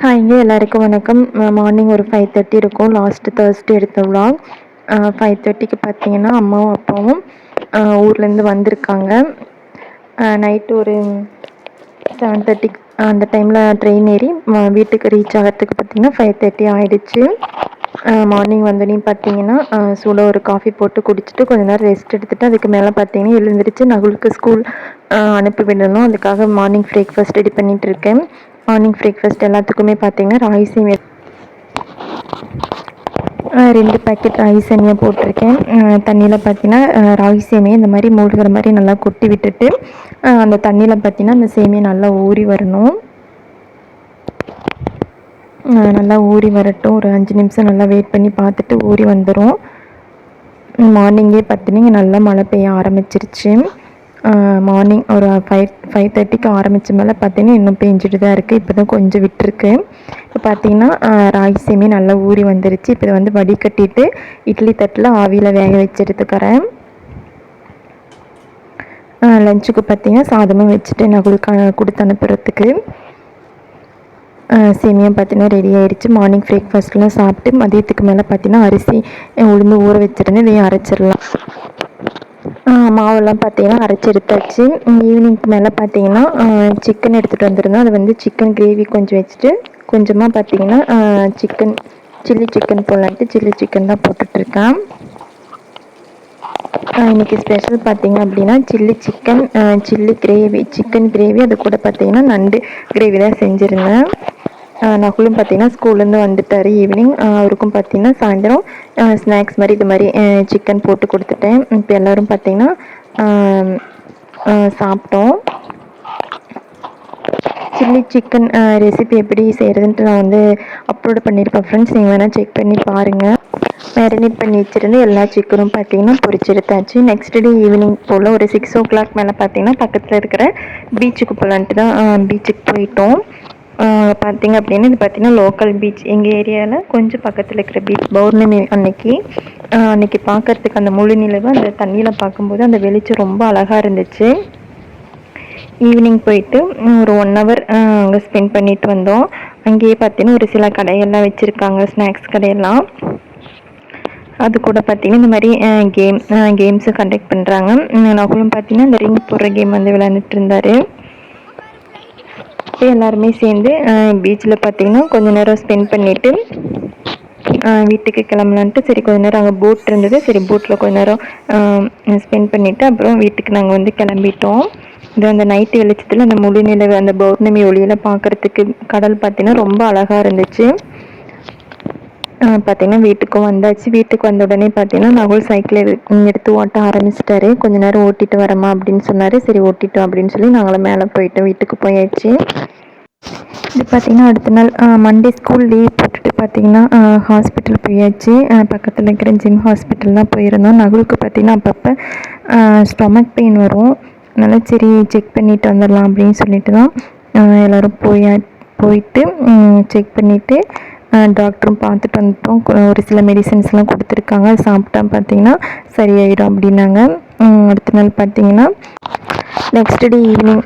ஹாய்ங்க எல்லாருக்கும் வணக்கம். மார்னிங் ஒரு ஃபைவ் தேர்ட்டி இருக்கும். லாஸ்ட்டு தேர்ஸ்டே எடுத்த விலாக் ஃபைவ் தேர்ட்டிக்கு பார்த்தீங்கன்னா அம்மாவும் அப்பாவும் ஊர்லேருந்து வந்திருக்காங்க. நைட்டு ஒரு செவன் தேர்ட்டிக்கு அந்த டைமில் ட்ரெயின் ஏறி வீட்டுக்கு ரீச் ஆகிறதுக்கு பார்த்திங்கன்னா ஃபைவ் தேர்ட்டி ஆகிடுச்சு மார்னிங் வந்தோடனே பார்த்தீங்கன்னா சூடாக ஒரு காஃபி போட்டு குடிச்சிட்டு கொஞ்ச நேரம் ரெஸ்ட் எடுத்துகிட்டு அதுக்கு மேலே பார்த்தீங்கன்னா எழுந்திரிச்சு நகுலுக்கு ஸ்கூல் அனுப்பி விடணும். அதுக்காக மார்னிங் பிரேக்ஃபாஸ்ட் ரெடி பண்ணிகிட்டு இருக்கேன். மார்னிங் பிரேக்ஃபாஸ்ட் எல்லாத்துக்குமே பார்த்தீங்கன்னா ராகி சேமியா ரெண்டு பேக்கெட் ராகி சேமியா போட்டிருக்கேன். தண்ணியில் பார்த்தீங்கன்னா ராகி சேமியை இந்த மாதிரி மூழ்கிற மாதிரி நல்லா கொட்டி விட்டுட்டு அந்த தண்ணியில் பார்த்தீங்கன்னா அந்த சேமியை நல்லா ஊறி வரணும். நல்லா ஊறி வரட்டும். ஒரு அஞ்சு நிமிஷம் நல்லா வெயிட் பண்ணி பார்த்துட்டு ஊறி வந்துடும் மார்னிங்கே பார்த்தீங்கன்னா நல்லா மழை பெய்ய ஆரம்பிச்சிருச்சு. மார்னிங் ஒரு ஃபைவ் ஃபைவ் தேர்ட்டிக்கு ஆரம்பித்த மேலே பார்த்தீங்கன்னா இன்னும் பெஞ்சிட்டு தான் இருக்குது இப்போ தான் கொஞ்சம் விட்டுருக்கு. இப்போ பார்த்தீங்கன்னா ராகி சேமி நல்லா ஊறி வந்துருச்சு. இப்போ வந்து வடிகட்டிட்டு இட்லி தட்டில் ஆவியில் வேக வச்சு லஞ்சுக்கு பார்த்தீங்கன்னா சாதமும் வச்சுட்டு நகுலுக்கு கொடுத்து அனுப்புறதுக்கு சேமியா பார்த்தீங்கன்னா ரெடி ஆகிடுச்சு மார்னிங் பிரேக்ஃபாஸ்ட்லாம் சாப்பிட்டு மதியத்துக்கு மேலே பார்த்தீங்கன்னா அரிசி உளுந்து ஊற வச்சுருந்து இதையும் அரைச்சிடலாம். மாவெல்லாம் பார்த்தீங்கன்னா அரைச்சி எடுத்தாச்சு. ஈவினிங்க்கு மேலே பார்த்தீங்கன்னா சிக்கன் எடுத்துகிட்டு வந்திருந்தோம். அது வந்து சிக்கன் கிரேவி கொஞ்சம் வச்சுட்டு கொஞ்சமாக பார்த்தீங்கன்னா சிக்கன் சில்லி சிக்கன் போடலான்ட்டு சில்லி சிக்கன் தான் போட்டுட்ருக்கேன் இன்றைக்கி ஸ்பெஷல் பார்த்தீங்க அப்படின்னா chilli chicken chilli gravy chicken gravy அது கூட பார்த்தீங்கன்னா நண்டு கிரேவி தான் செஞ்சுருந்தேன். நகுலும் பார்த்தீங்கன்னா ஸ்கூல்லேருந்து வந்துட்டார் ஈவினிங் அவருக்கும் பார்த்தீங்கன்னா சாயந்தரம் ஸ்நாக்ஸ் மாதிரி இது மாதிரி சிக்கன் போட்டு கொடுத்துட்டேன். இப்போ எல்லோரும் பார்த்தீங்கன்னா சாப்பிட்டோம். சில்லி சிக்கன் ரெசிபி எப்படி செய்கிறதுன்ட்டு நான் வந்து அப்லோட் பண்ணியிருப்பேன் ஃப்ரெண்ட்ஸ் நீங்கள் வேணால் செக் பண்ணி பாருங்கள் மேரினேட் பண்ணி வச்சுருந்து எல்லா சிக்கனும் பார்த்தீங்கன்னா பொரிச்செடுத்தாச்சு நெக்ஸ்ட் டே ஈவினிங் போல் ஒரு சிக்ஸ் ஓ கிளாக் மேலே பார்த்தீங்கன்னா பக்கத்தில் இருக்கிற பீச்சுக்கு போகலான்ட்டு தான் பீச்சுக்கு போயிட்டோம். பார்த்திங்க அப்படின்னா இது பார்த்திங்கன்னா லோக்கல் பீச் எங்கள் ஏரியாவில் கொஞ்சம் பக்கத்தில் இருக்கிற பீச் பௌர்ணமி அன்னைக்கு அன்னைக்கு பார்க்குறதுக்கு அந்த முழு நிலவு அந்த தண்ணியில் பார்க்கும்போது அந்த வெளிச்சம் ரொம்ப அழகாக இருந்துச்சு. ஈவினிங் போயிட்டு ஒரு ஒன் ஹவர் அங்கே ஸ்பெண்ட் பண்ணிட்டு வந்தோம். அங்கேயே பார்த்தீங்கன்னா ஒரு சில கடையெல்லாம் வச்சுருக்காங்க ஸ்நாக்ஸ் கடையெல்லாம். அது கூட பார்த்தீங்கன்னா இந்த மாதிரி கேம் கேம்ஸு கண்டக்ட் பண்ணுறாங்க நகுலும் பார்த்தீங்கன்னா இந்த ரிங் போடுற கேம் வந்து விளையாண்டுட்டு இருந்தார். எல்லாருமே சேர்ந்து பீச்சில் பார்த்தீங்கன்னா கொஞ்சம் நேரம் ஸ்பெண்ட் பண்ணிவிட்டு வீட்டுக்கு கிளம்பலான்ட்டு சரி கொஞ்ச நேரம் அங்கே போட் இருந்தது. சரி போட்டில் கொஞ்ச நேரம் ஸ்பெண்ட் பண்ணிவிட்டு அப்புறம் வீட்டுக்கு நாங்கள் வந்து கிளம்பிட்டோம். இது அந்த நைட்டு வெளிச்சத்தில் அந்த முழு நிலவு அந்த பௌர்ணமி ஒளியில் பார்க்குறதுக்கு கடல் பார்த்தீங்கன்னா ரொம்ப அழகாக இருந்துச்சு. பார்த்தீங்கன்னா வீட்டுக்கும் வந்தாச்சு. வீட்டுக்கு வந்த உடனே பார்த்தீங்கன்னா நகுல் சைக்கிளை எடுத்து ஓட்ட ஆரம்பிச்சிட்டாரு. கொஞ்ச நேரம் ஓட்டிட்டு வரமா அப்படின்னு சொன்னார். சரி ஓட்டிட்டோம் அப்படின்னு சொல்லி நாங்களும் மேலே போயிட்டோம் வீட்டுக்கு போயாச்சு. இது பார்த்திங்கன்னா அடுத்த நாள் மண்டே ஸ்கூல் லீவ் போட்டுட்டு பார்த்திங்கன்னா ஹாஸ்பிட்டல் போயாச்சு. பக்கத்தில் இருக்கிற ஜிம் ஹாஸ்பிட்டல் தான் போயிருந்தோம். நகுலுக்கு பார்த்திங்கன்னா அப்பப்போ ஸ்டொமக் பெயின் வரும். அதனால் சரி செக் பண்ணிட்டு வந்துடலாம் அப்படின்னு சொல்லிட்டு தான் எல்லோரும் போய் போயிட்டு செக் பண்ணிவிட்டு டாக்டரும் பார்த்துட்டு வந்துட்டோம். ஒரு சில மெடிசன்ஸ்லாம் கொடுத்துருக்காங்க. சாப்பிட்டா பார்த்தீங்கன்னா சரியாயிடும் அப்படின்னாங்க. அடுத்த நாள் பார்த்தீங்கன்னா next day evening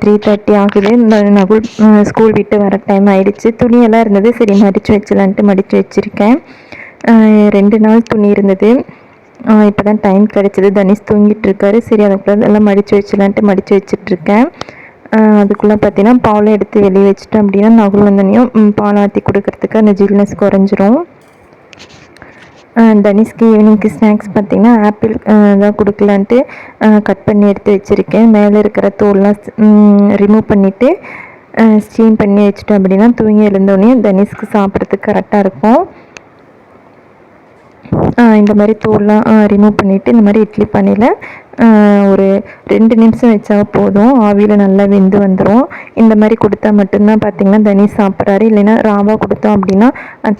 three thirty ஆகுது. இந்த நகுல் ஸ்கூல் விட்டு வர டைம் ஆயிடுச்சு. துணியெல்லாம் இருந்தது. சரி மடித்து வச்சலான்ட்டு மடித்து வச்சுருக்கேன். ரெண்டு நாள் துணி இருந்தது. இப்போ தான் டைம் கிடச்சிது. தனிஷ் தூங்கிட்டு இருக்காரு. சரி அதுக்குள்ளே எல்லாம் மடித்து வச்சலான்ட்டு மடித்து வச்சுட்ருக்கேன் அதுக்குள்ளே பார்த்தீங்கன்னா பாலை எடுத்து வெளியே வச்சுட்டோம் அப்படின்னா நகுல் வந்தனையும் பால் ஆற்றி கொடுக்கறதுக்கு அந்த ஜில்னஸ் குறைஞ்சிரும். தனிஷ்க்கு ஈவினிங்க்கு ஸ்நாக்ஸ் பார்த்திங்கன்னா ஆப்பிள் தான் கொடுக்கலான்ட்டு கட் பண்ணி எடுத்து வச்சுருக்கேன். மேலே இருக்கிற தோல்லாம் ரிமூவ் பண்ணிவிட்டு ஸ்டீம் பண்ணி வச்சுட்டோம் அப்படின்னா தூங்கி எழுந்தோடனே தனிஷ்க்கு சாப்பிட்றதுக்கு கரெக்டாக இருக்கும். இந்த மாதிரி தோல்லாம் ரிமூவ் பண்ணிவிட்டு இந்த மாதிரி இட்லி பண்ணியில் ஒரு ரெண்டு நிமிஷம் வச்சா போதும். ஆவியில் நல்லா வெந்து வந்துடும் இந்த மாதிரி கொடுத்தா மட்டும்தான் பார்த்திங்கன்னா தனி சாப்பிட்றாரு. இல்லைன்னா ராவாக கொடுத்தோம் அப்படின்னா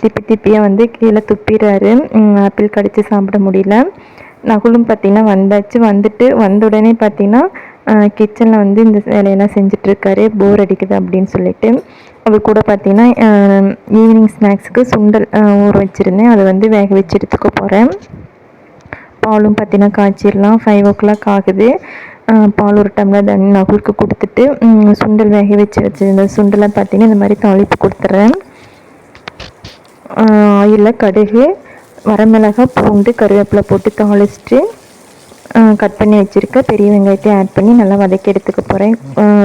திப்பி திப்பியாக வந்து கீழே துப்பிடுறாரு. ஆப்பிள் கடித்து சாப்பிட முடியல. நகுலும் பார்த்திங்கன்னா வந்தாச்சு. வந்துட்டு வந்த உடனே பார்த்திங்கன்னா கிச்சனில் வந்து இந்த வேலையெல்லாம் செஞ்சிட்ருக்காரு போர் அடிக்குது அப்படின்னு சொல்லிட்டு. அது கூட பார்த்திங்கன்னா ஈவினிங் ஸ்நாக்ஸுக்கு சுண்டல் ஊற வச்சுருந்தேன். அதை வந்து வேக வச்சு எடுத்துக்க போகிறேன் பாலும் பார்த்தீங்கன்னா காய்ச்சிடலாம். ஃபைவ் ஓ கிளாக் ஆகுது பால் ஒரு டம்ளர் தண்ணி நகுலுக்கு கொடுத்துட்டு சுண்டல் வேக வச்சு வச்சுருந்த சுண்டலை பார்த்தீங்கன்னா இந்த மாதிரி தாளிப்பு கொடுத்துட்றேன் ஆயிலில் கடுகு வரமிளகாய் பூண்டு கருவேப்பிலை போட்டு தாளிச்சிட்டு கட் பண்ணி வச்சுருக்க. பெரிய வெங்காயத்தை ஆட் பண்ணி நல்லா வதக்கி எடுத்துக்க போகிறேன்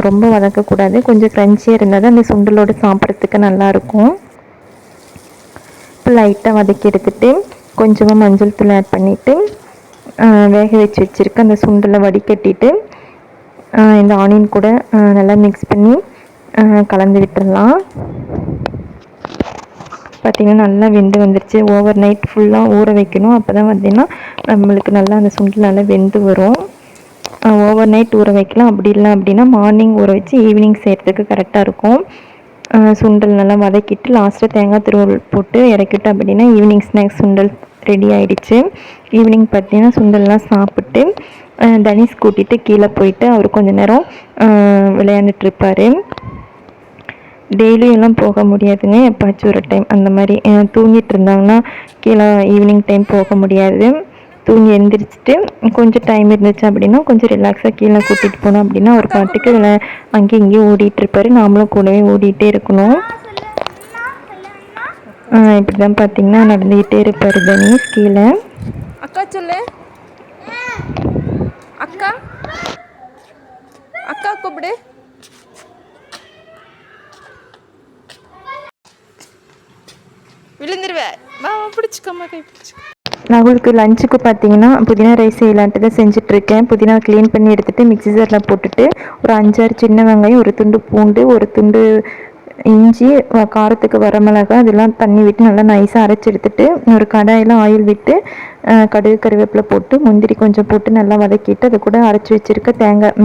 ரொம்ப வதக்கக்கூடாது. கொஞ்சம் க்ரன்ச்சியாக இருந்தால் தான் அந்த சுண்டலோடு சாப்பிட்றதுக்கு நல்லாயிருக்கும். இப்போ லைட்டாக வதக்கி எடுத்துகிட்டு கொஞ்சமாக மஞ்சள் தூள் ஆட் பண்ணிவிட்டு வேக வச்சு வச்சுருக்க அந்த சுண்டலை வடிகட்டிட்டு இந்த ஆனியன் கூட நல்லா மிக்ஸ் பண்ணி கலந்து விட்டுடலாம். பார்த்திங்கன்னா நல்லா வெந்து வந்துருச்சு. ஓவர் நைட் ஃபுல்லாக ஊற வைக்கணும். அப்போ தான் பார்த்திங்கன்னா நம்மளுக்கு நல்லா அந்த சுண்டல் நல்லா வெந்து வரும். ஓவர் நைட் ஊற வைக்கலாம். அப்படி இல்லை அப்படின்னா மார்னிங் ஊற வச்சு ஈவினிங் செய்கிறதுக்கு கரெக்டாக இருக்கும். சுண்டல் நல்லா வதக்கிட்டு லாஸ்ட்டாக தேங்காய் திருவள் போட்டு இறக்கிட்டோம் அப்படின்னா ஈவினிங் ஸ்நாக்ஸ் சுண்டல் ரெடி ஆகிடுச்சு ஈவினிங் பார்த்தீங்கன்னா சுண்டல்லாம் சாப்பிட்டு தனிஷ் கூட்டிகிட்டு கீழே போயிட்டு அவர் கொஞ்ச நேரம் விளையாண்டுட்டு இருப்பார். எல்லாம் போக முடியாதுங்க. எப்பாச்சும் ஒரு டைம் அந்த மாதிரி தூங்கிட்டு இருந்தாங்கன்னா கீழே ஈவினிங் டைம் போக முடியாது. தூங்கி எழுந்திரிச்சிட்டு கொஞ்சம் டைம் இருந்துச்சு அப்படின்னா கொஞ்சம் ரிலாக்ஸாக கீழே கூட்டிகிட்டு போனோம் அப்படின்னா ஒரு பாட்டுக்கு இல்லை அங்கேயும் இங்கேயும் ஓடிட்டு இருப்பாரு. நாமளும் கூடவே ஓடிட்டே இருக்கணும். இப்படி தான் பார்த்தீங்கன்னா நடந்துக்கிட்டே இருப்பார் தனீஷ் கீழே. அக்கா சொல்லு. அக்கா. அக்கா கூப்பிடு. விழுந்துருவேன். வா பிடிச்சிக்கம்மா கை பிடிச்சிக்க. லஞ்சுக்கு பார்த்தீங்கன்னா புதினா ரைஸ் செய்யலான்ட்டு தான் செஞ்சிட்ருக்கேன். புதினா க்ளீன் பண்ணி எடுத்துகிட்டு மிக்சி ஜாரில் போட்டுட்டு ஒரு அஞ்சாறு சின்ன வெங்காயம் ஒரு துண்டு பூண்டு ஒரு துண்டு இஞ்சி காரத்துக்கு வரமிளகா இதெல்லாம் தண்ணி விட்டு நல்லா நைஸாக அரைச்சி எடுத்துட்டு ஒரு கடாயில் ஆயில் விட்டு கடுகு கருவேப்பிலை போட்டு முந்திரி கொஞ்சம் போட்டு நல்லா வதக்கிட்டு அது கூட அரைச்சி வச்சுருக்க தேங்காய்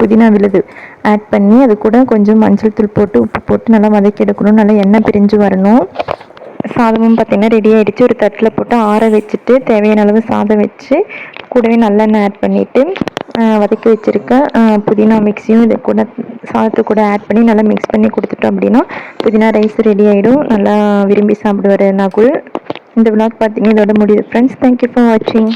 புதினா விழுது ஆட் பண்ணி அது கூட கொஞ்சம் மஞ்சள் தூள் போட்டு உப்பு போட்டு நல்லா வதக்கி எடுக்கணும். நல்லா எண்ணெய் பிரிஞ்சு வரணும். சாதமும் பார்த்திங்கன்னா ரெடி ஆகிடுச்சு ஒரு தட்டில் போட்டு ஆற வச்சுட்டு தேவையான அளவு சாதம் வச்சு கூடவே நல்லெண்ணெய் ஆட் பண்ணிவிட்டு வதக்கி வச்சுருக்க புதினா மிக்ஸியும் இது கூட சாதத்தை கூட ஆட் பண்ணி நல்லா மிக்ஸ் பண்ணி கொடுத்துட்டோம் அப்படின்னா புதினா ரைஸ் ரெடி ஆகிடும் நல்லா விரும்பி சாப்பிடுவார் நகுல். இந்த விளாக் பார்த்தீங்கன்னா இதோட முடியுது. ஃப்ரெண்ட்ஸ் தேங்க்யூ ஃபார் வாட்சிங்